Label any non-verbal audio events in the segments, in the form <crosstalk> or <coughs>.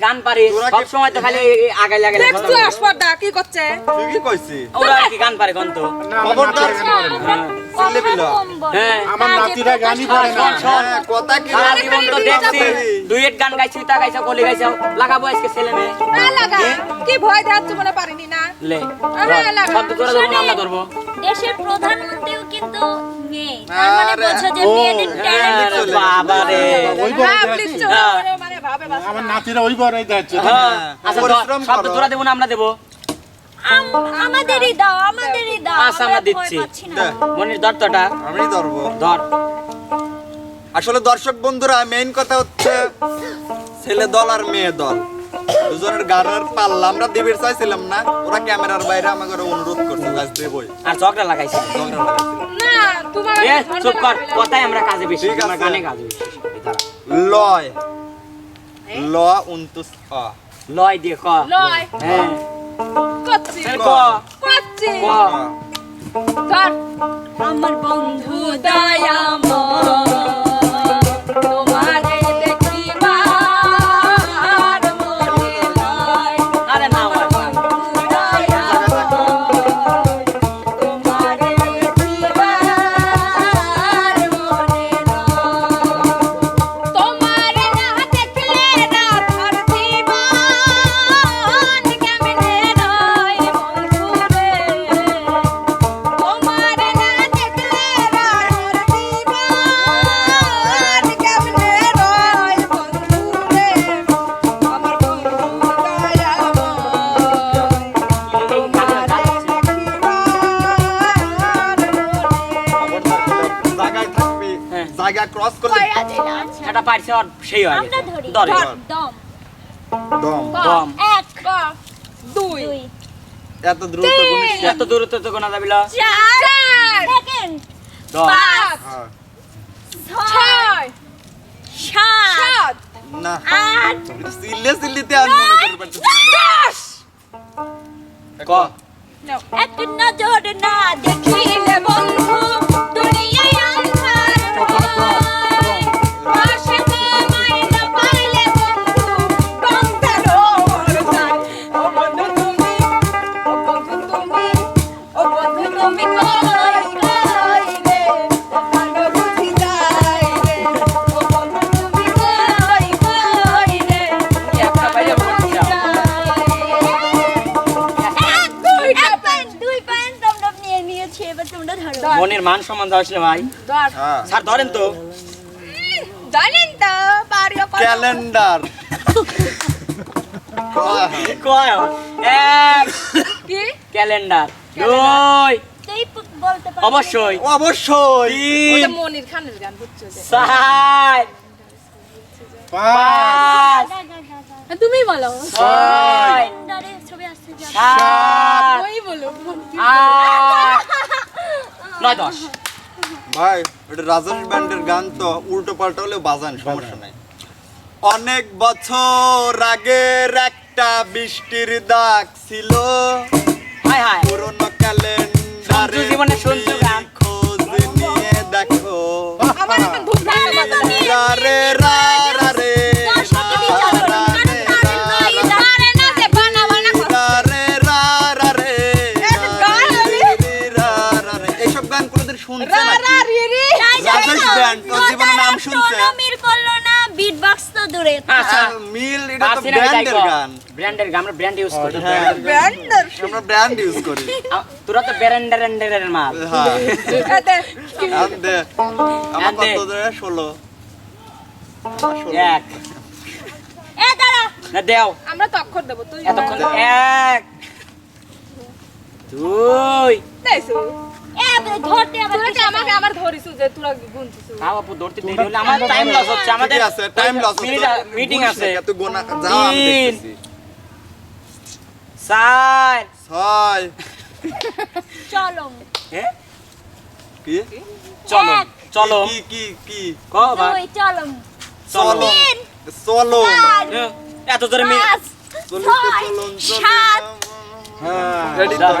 গান পারে সব সময় তো খালি আগাইলে আগাইলে কথা আসপর্দা কি করছে? ওরা কি গান পারে খবরদার বলো। হ্যাঁ। আমার নাতিরা গানই পারে না। করে শোন, হ্যাঁ, কথা কি জীবন তো দেখছি ডুয়েট গান গাইছি তা গাইছা কলি গাইছা লাগাবো আজকে ছেলে মেয়ে। না লাগা। কি? ভয় দেখাচ্ছ মনে পারিনি না। লে হ্যাঁ, শব্দ তোরা দেবো আমরা ধরবো। দেশের প্রধানমন্ত্রীও কিন্তু মেয়ে তার মানে আরে, যে মেয়েদের ট্যালেন্ট বাবা রে। ওই বড় দেখাচ্ছে। প্লিজ। মানে ভাবে আমার নাতিরা ওই বড় দেখাচ্ছে আচ্ছা পরিশ্রম তোরা দেবো না আমরা দেবো। আমাদেরই দাও আমাদেরই দাও। আচ্ছা, আমরা দিচ্ছি। ধর আসলে দর্শক বন্ধুরা মেইন কথা হচ্ছে ছেলে দল আর মেয়ে দল। দুজনের গানের পাল্লা আমরা দিবির চাইছিলাম না ওরা ক্যামেরার বাইরে আমাকে অনুরোধ করছে গাছ দেবই আর ঝগড়া লাগাইছি ঝগড়া লাগাইছিল। না তোমার চুপ কর কথাই আমরা কাজে বেশি আমরা গানে কাজে বেশি লয়। ল উনতুস অ। লয় দিয়ে ক। লয়? হ্যাঁ। ক। ক। আমার বন্ধু তোমারে এটা আর সেই হয় আমরা ধরি। ধরে ধর, দম। দম। দম। এক দুই। দুই। এত দ্রুত গুনিস না। এত দূরত্ব তো গোনা যাবিলা চার। সেকেন্ড। দম পাঁচ। হ্যাঁ। ছয়। ছয় সাত। সাত। না। আট। সিল্লে সিল্লিতে আর মনে করে পারতেছি না। দশ। ক? এক নজর না দেখিলে বন্ধু। নিয়েছি, এবার তোমরা ধরো। মনের মান সম্মান আসলে ভাই। হ্যাঁ। স্যার ধরেন তো। জানেন তো কত ক্যালেন্ডার। কয়? এক। কি? ক্যালেন্ডার। দুই। তুই বলতে পারবি? অবশ্যই। অবশ্যই। মনির খানের গান বুঝছ চার। পাঁচ। তুমি বলো। ছয়। ছবি আসতে সাত। ওই বলো। আট। <laughs> নয় দশ। ভাই ওটা রাজেশ ব্যান্ডের গান তো উল্টো পাল্টা হলে বাজান সমস্যা নাই। অনেক বছর আগের একটা বৃষ্টির দাগ ছিল। হায় হায়। পুরনো ক্যালেন্ডারে জীবনে সঞ্জু গান। খোঁজ নিয়ে দেখো। আমার দূরে। আচ্ছা। মিল এটা তো পারছি না আমি তাই ব্র্যান্ডের গান। ব্র্যান্ডের গান আমরা ব্র্যান্ড ইউজ করি। হ্যাঁ। আমরা ব্র্যান্ড ইউজ করি। তোরা তো ব্র্যান্ডের ব্র্যান্ডের মাল। হ্যাঁ। এতে আর দে। আমার কত ধরে ষোলো। আমার ষোলো। এক। এ দাঁড়া, না দেও। আমরা তো অক্ষর দেবো তুই এতক্ষণ এক। দুই। এ ধরতে আবার তোরা কি কিসের আমাকে আমার ধরিছু যে তোরা গুনছিস তাও আপু ধরতে দেরি হলে আমার টাইম লস হচ্ছে। আমাদের ঠিকই আছে টাইম লস মিটিং আছে। তুই গোনা যাও আমি তিন। দেখতেছি। চার। ছয়। চলো। হ্যাঁ? কি? চলো চলো। কি কি কি? ক ভাই চলো। চলো। চলো। হ্যাঁ, এত জোরে মি চলে সাত। না।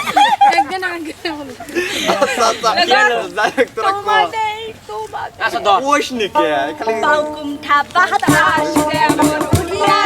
তোমাদের ওইস নাকি খালি বাউকুম থাপা হাতা আসে মন উড়িয়া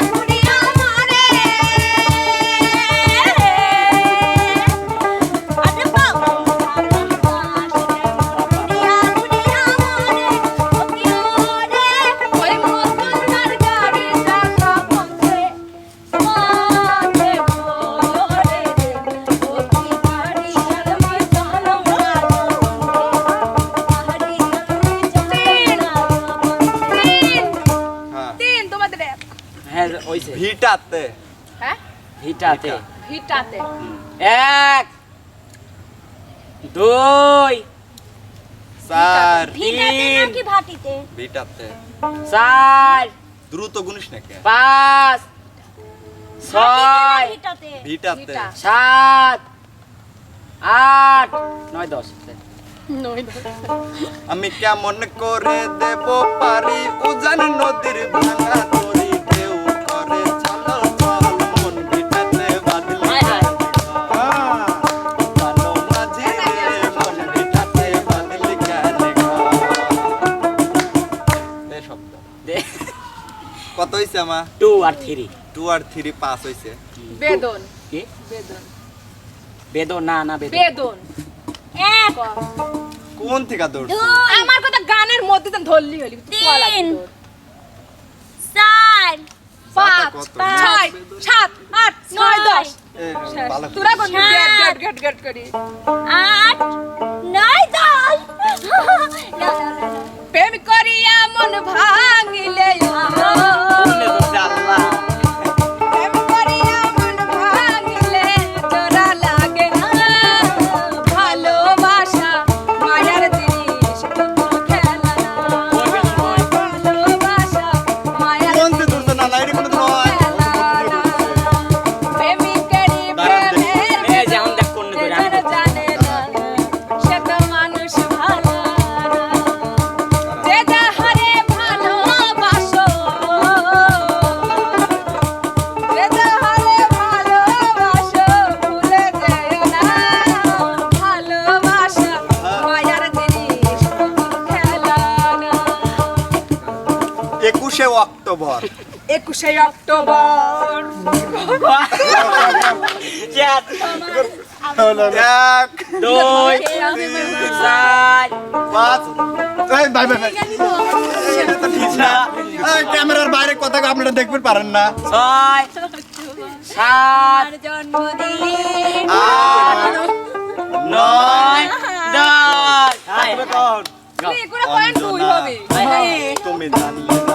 ভিটাতে। ভিটাতে। এক দুই চার তিন ভিটাতে? চার দ্রুত গুনিস না কে? পাঁচ ছয় ভিটাতে সাত আট নয় দশ। আমি কেমন করে দেব পারি? উজান নদীর ভাঙা হইছে আমা? টু আর থ্রি টু আর থ্রি পাস হইছে। বেদন। কি? বেদন। বেদন না না বেদন। বেদন। এক। কোন থেকে দৌড় আমার কথা গানের মধ্যে তো ধরলি হলি। তিন। চার। পাঁচ। ছয়। সাত। আট। নয় দশ। তোরা গেট গেট গেট করি। আট। নয় দশ। প্রেম করিয়া মন ভাঙিলে ক্যামেরার বাইরে কথা আপনারা দেখবেন পারেন না জন্মদিন আট নয় দশ তুমি জানিয়ে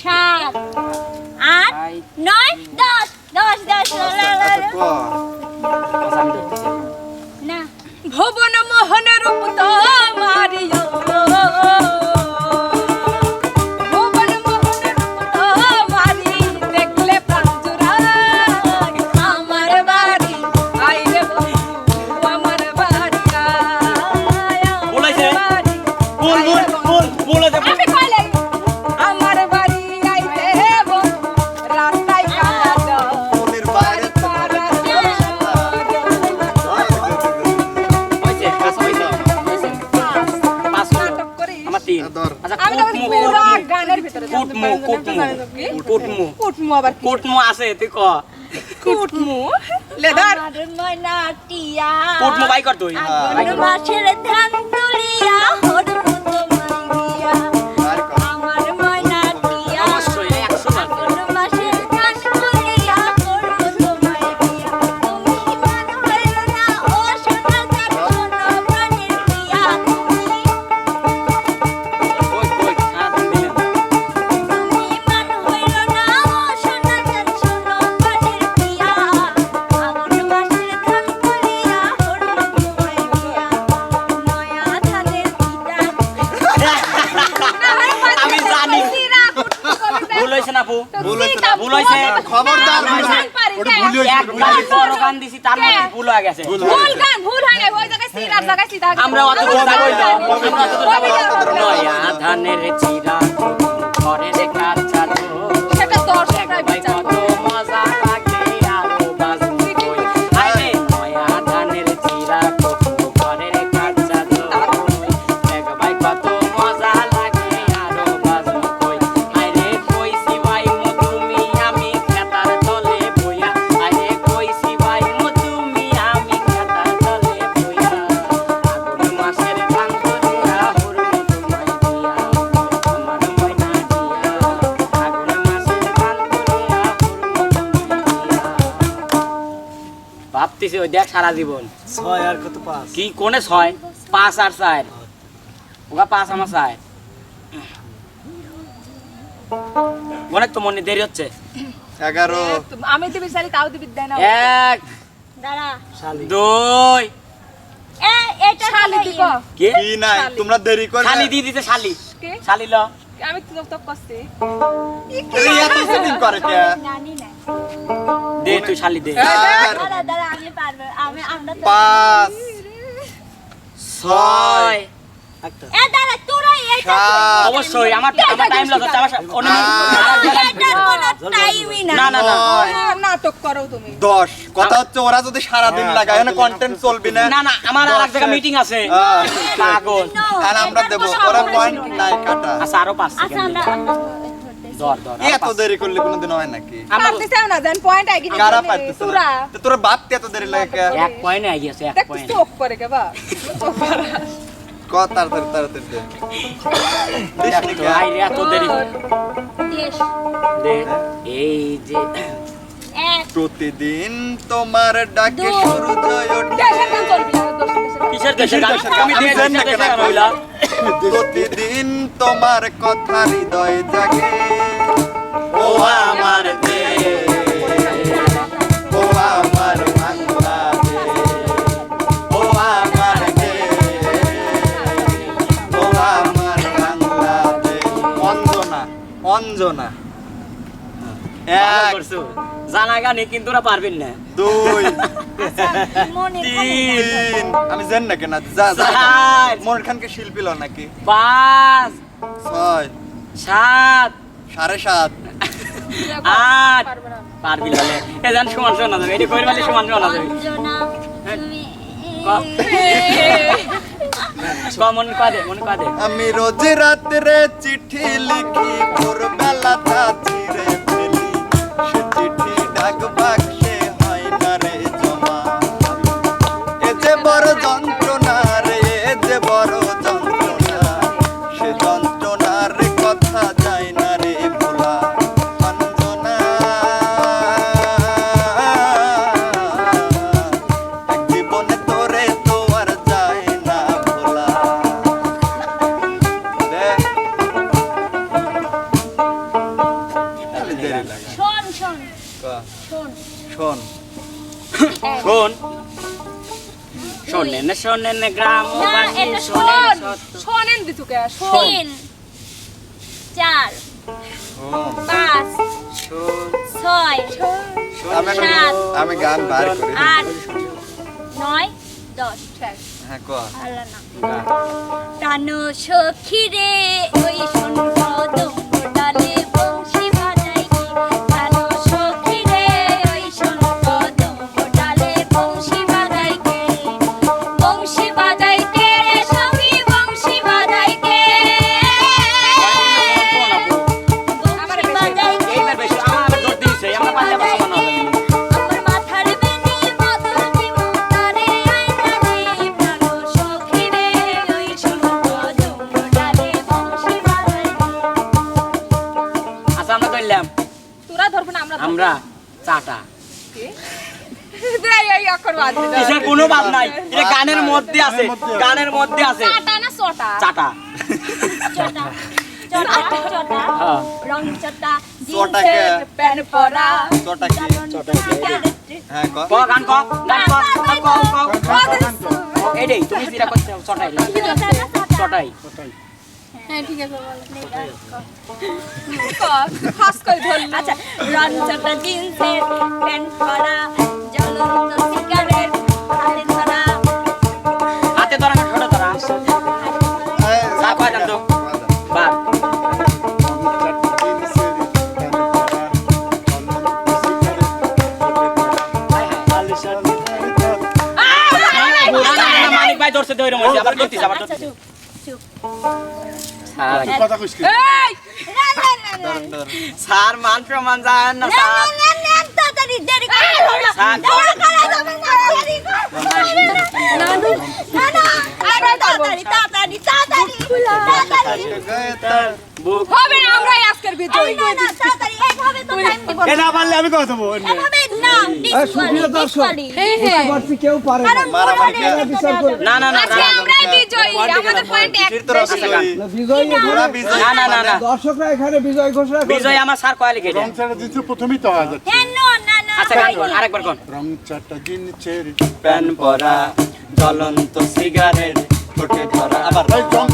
সাত নয় দশ। দশ। দশ ভুবন মোহন রূপ তো কুটমু। কুটমু আবার কুটমু আছে তুই ক। কুটমু? লেদার। কুটমু বাই কর তুই। মাছের ধান তুলিয়া ভুল গান ভুল হয় না ওই জায়গায় সিরার জায়গায় সিধা আমরা অত না। আমরা যাব না। ধানের চিরা ভাবতেছি ওই দেখ সারা জীবন। ছয় আর কত পাঁচ? কি কোনে ছয়? পাঁচ আর চার। ওগা পাঁচ আমার চার। অনেক তো মনে দেরি হচ্ছে। এগারো। আমি দিবি সারি তাও দিবি দেয় না এক দাঁড়া। দুই। এটা শালি দিব। কি? কি? নাই? তোমরা দেরি করে শালি দিয়ে দিতে শালি। শালি ল। আমি তো তো করছি। এত সেটিং করে কে? দে তুই শালি দে চার দাঁড়া দাঁড়া আমি পারব আমি আমরা তো পাঁচ ছয় অবশ্যই আমার আমার টাইম লাগছে আমার সা- অন্য এটার কোনো টাইমই না। না না না। নাটক করো তুমি। দশ। কথা হচ্ছে ওরা যদি সারাদিন হ্যাঁ, লাগায় কন্টেন্ট চলবি না। না না আমার আর এক জায়গায় মিটিং আছে। হ্যাঁ। পাগল। আর আমরা দেবো। ওরা পয়েন্ট নাই কাটা। আচ্ছা আরও পাঁচ আচ্ছা সেকেন্ড এত দেরি করলে কোনোদিন হয় নাকি আমরা পারতেছেও না জান পয়েন্ট আগে কারা পারতেছে তোরা তোরা বাপতে এত দেরি লাগে এক পয়েন্ট আগে আছে এক পয়েন্ট চোখ করে কে বা চোখ পারা। ক তাড়াতাড়ি তাড়াতাড়ি দে দিস নি কে? আই রে এত দেরি দেশ দে এই যে প্রতিদিন তোমার ডাকে। সূর্য ওঠে কিসের গান না কেন? প্রতিদিন তোমার কথা হৃদয় জাগে। ও আমার দেশ ও আমার অঞ্জনা। এক। জানা গানে কিন্তু ওরা পারবেন না। দুই তিন। আমি জানি না কেন যা যা। চার। মনির খানকে শিল্পী ল নাকি? পাঁচ। ছয়। সাত। সাড়ে সাত। আট। পারবে না। পারবি লালে এ জান সমান সমান যাবে এটি কইর মালি সমান সমান যাবে অঞ্জনা তুমি ক মনে কয় দে মনে কয় দে। আমি রোজ রাত্রে চিঠি লিখি। শোন শোন। শোন। <coughs> শোন। শোনেন শোনেন এটা শোনেন শোন। শোনেন শোন। চার পাঁচ ছয় আমি সাত। আমি গান বার করি। আট নয় দশ। হ্যাঁ ক না। টানো সখী রে ওই শোন। গানের মধ্যে আছে গানের মধ্যে আছে। চাটা না ছটা? চাটা? চটা। চটা। চটা হ্যাঁ। রং চটা হ্যাঁ ক। ক গান ক গান ক ক ক ক। এইটাই তুমি যেটা করতে চটাই। চটাই হ্যাঁ ঠিক আছে বলো। করে ধরলো আচ্ছা। রঞ্চটা জিন্সের প্যান্ট পরা জ্বলন্ত সিগারেট আবার ধরতিস, আবার আচ্ছা ধরতিস। চুপ চুপ হ্যাঁ। কথা কইস কি? এই না না না না স্যার মান প্রমাণ যায় না না স্যার না না তাড়াতাড়ি দেরি করে স্যার দেরি করা যাবে না দেরি কর নানু না না আরে তাড়াতাড়ি তাড়াতাড়ি তাড়াতাড়ি তাড়াতাড়ি বুক হবে না আমরাই আজকের বিজয়ী এই না না তাড়াতাড়ি এইভাবে তো টাইম দিব এ না পারলে আমি কথা বলবো অন্য। এভাবে না ডিসকালি ডিসকালি কেউ পারে কারণ মারামারি মোড়ে কে? বিচার করে না না না আজকে না আমরাই বিজয়ী আমাদের পয়েন্ট এক কিসের তোরা বিজয়ী? বিজয়ী তোরা বিজয়ী। না না না না দর্শকরা এখানে বিজয় ঘোষণা বিজয় আমার স্যার কয় লিখে রং ছাড়া জিনিস প্রথমেই তো হওয়া যাচ্ছে। নো না না আচ্ছা আরেকবার কোন রং চারটা জিনিসের প্যান পরা জ্বলন্ত সিগারেট ঠোঁটে ধরা আবার রং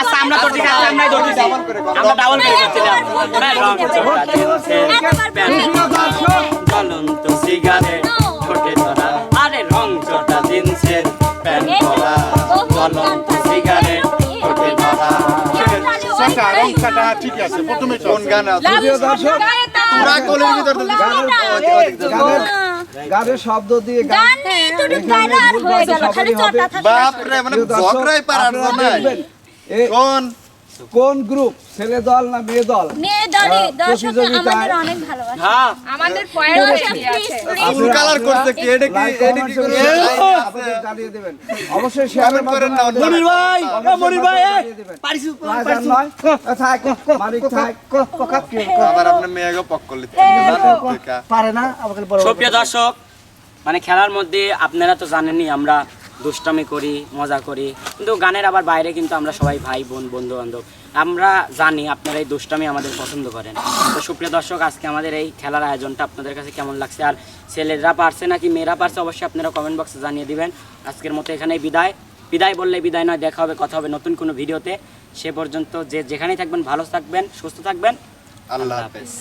আচ্ছা আমরা ধরতেছি ডাবল করে কর, আমরা ডাবল করে করছিলাম প্যান্ট জ্বলন্ত সিগারেট ঠোঁটে ধরা আরে রং চটা জিন্সের প্যান পরা জ্বলন্ত সিগারেট ঠোঁটে ধরা চারটা রং চারটা ঠিক আছে প্রথমে কোন গান আছে দর্শক গায়ে কলের ভিতর তো গানের শব্দ দিয়ে গান গান নেই তো গান আর হয়ে গেল খালি চটা থাকে বাপ রে মানে ঝগড়াই পারার এ কোন? কোন গ্রুপ? ছেলে দল না মেয়ে দল? মেয়ে দলে দর্শক আমাদের অনেক ভালোবাসে। হ্যাঁ। আমাদের ফুল কালার করতে কি? এটা কি এটা কি করে করে জানিয়ে দেবেন। অবশ্যই কমেন্ট করেন না, আমাদের- ভাই, অবশ্যই মনির ভাই, নয়, এ থাক, মালিক থাক, আবার আপনার মেয়েকে পক করলি পারে না আমাকে বড় সুপ্রিয় দর্শক মানে খেলার মধ্যে আপনারা তো জানেনই আমরা দুষ্টামি করি মজা করি। কিন্তু গানের আবার বাইরে কিন্তু আমরা সবাই ভাই বোন বন্ধু বান্ধব আমরা জানি আপনারা এই দুষ্টামি আমাদের পছন্দ করেন। তো সুপ্রিয় দর্শক আজকে আমাদের এই খেলার আয়োজনটা আপনাদের কাছে কেমন লাগছে আর ছেলেরা পারছে নাকি মেয়েরা পারছে অবশ্যই আপনারা কমেন্ট বক্সে জানিয়ে দিবেন। আজকের মতো এখানেই বিদায়। বিদায় বললে বিদায় নয় দেখা হবে কথা হবে নতুন কোনো ভিডিওতে। সে পর্যন্ত যে যেখানেই থাকবেন ভালো থাকবেন সুস্থ থাকবেন। আল্লাহ হাফেজ।